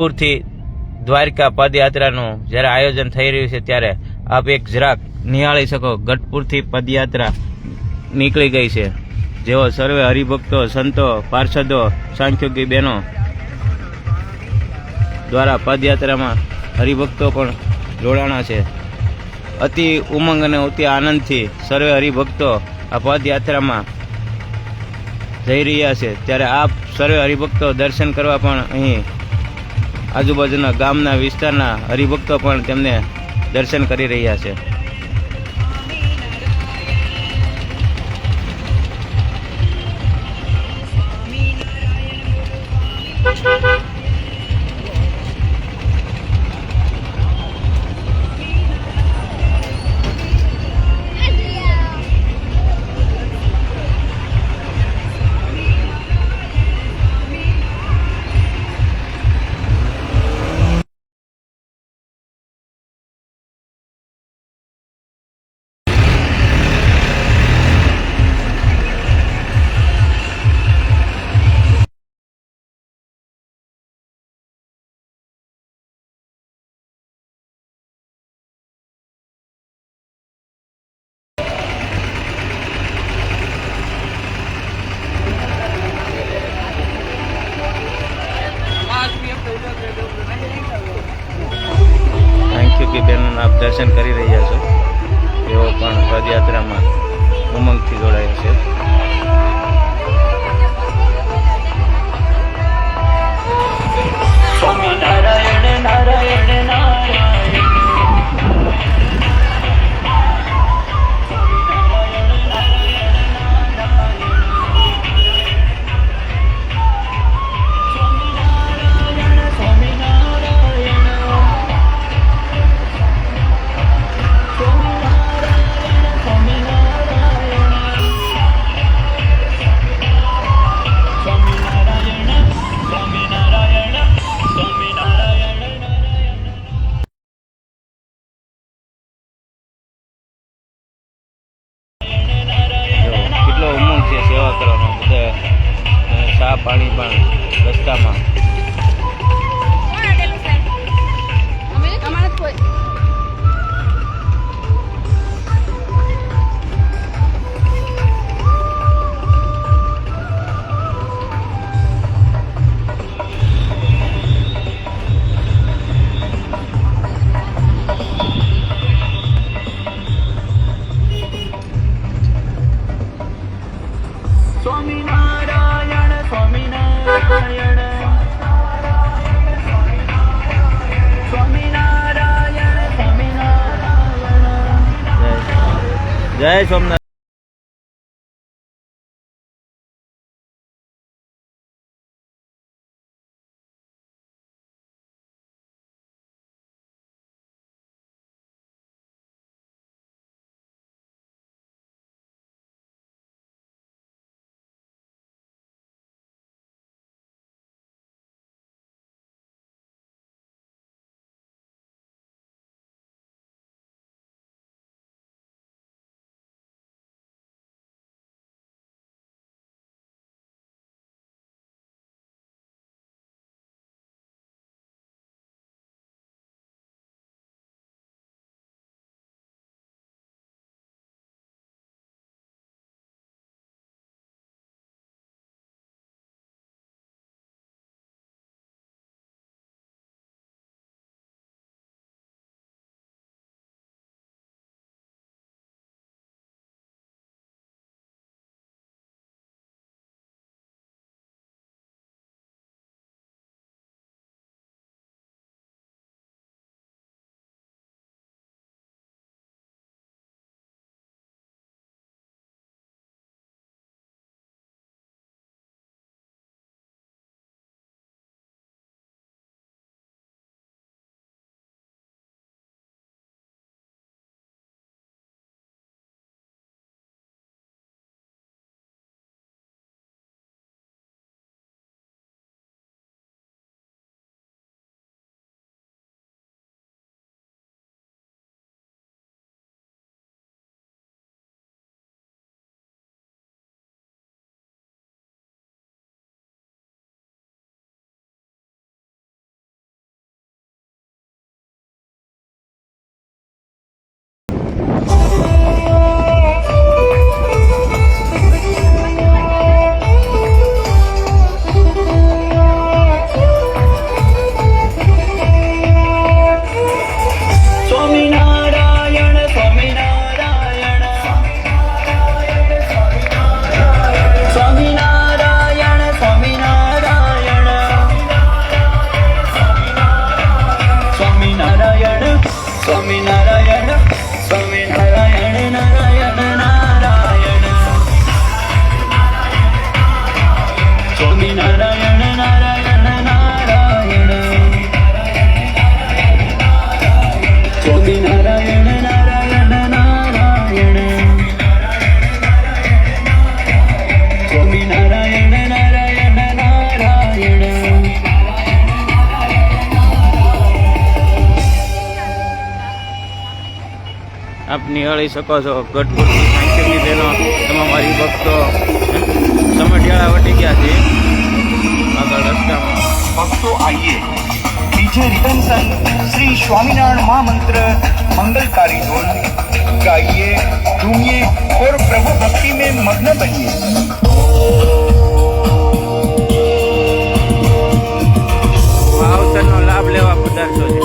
પૂરથી દ્વારકા પદયાત્રાનું જ્યારે આયોજન થઈ રહ્યું છે ત્યારે આપ એક જરાક નિહાળી શકો, ગઢપુરથી પદયાત્રા નીકળી ગઈ છે. જેઓ સર્વે હરિભક્તો, સંતો, પાર્ષદો, સાંખ્યોગી બહેનો દ્વારા પદયાત્રામાં હરિભક્તો પણ જોડાણા છે. અતિ ઉમંગ અને અતિ આનંદથી સર્વે હરિભક્તો આ પદયાત્રામાં જઈ રહ્યા છે. ત્યારે આપ સર્વે હરિભક્તો દર્શન કરવા પણ અહીં આજુબાજુના ગામના વિસ્તારના હરિભક્તો પણ તેમને દર્શન કરી રહ્યા છે. આપ દર્શન કરી રહ્યા છો. તેઓ પણ પદયાત્રામાં ઉમંગથી જોડાયા છે. પાણી પણ રસ્તામાં જય સોમનાથ. આપ નિહાળી શકો છો. ગઢપુરની સાંસ્કૃતિક તેનો તમામ હરિભક્તો ઢેળા વટી ગયા છે. આગળ રસ્તામાં. ભક્તો આઈએ. બીજે રિટન્સન શ્રી સ્વામિનારાયણ મહામંત્ર મંગલકારી ઢોલ ગાઈએ ઝૂમીએ ઓર પ્રભુ ભક્તિ મેં મગ્ન બનીએ. લાભ લેવા પધારશો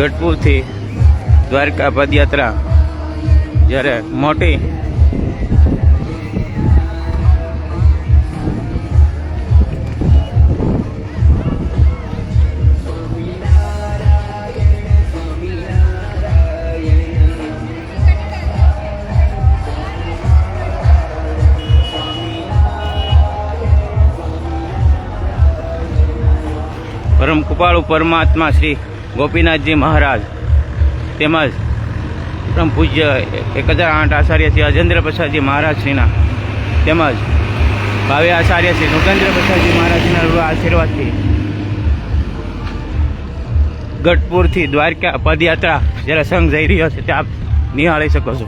ગઢપુરથી દ્વારકા પદયાત્રા જ્યારે મોટી પરમ કૃપાળુ પરમાત્મા શ્રી ગોપીનાથજી મહારાજ તેમજ પરમ પૂજ્ય એક હજાર આઠ આચાર્ય શ્રી અજેન્દ્ર પ્રસાદજી મહારાજશ્રીના તેમજ ભાવે આચાર્ય શ્રી નૃગેન્દ્ર પ્રસાદજી મહારાજના આશીર્વાદથી ગઢપુરથી દ્વારકા પદયાત્રા જ્યારે સંઘ જઈ રહ્યો છે તે આપ નિહાળી શકો છો.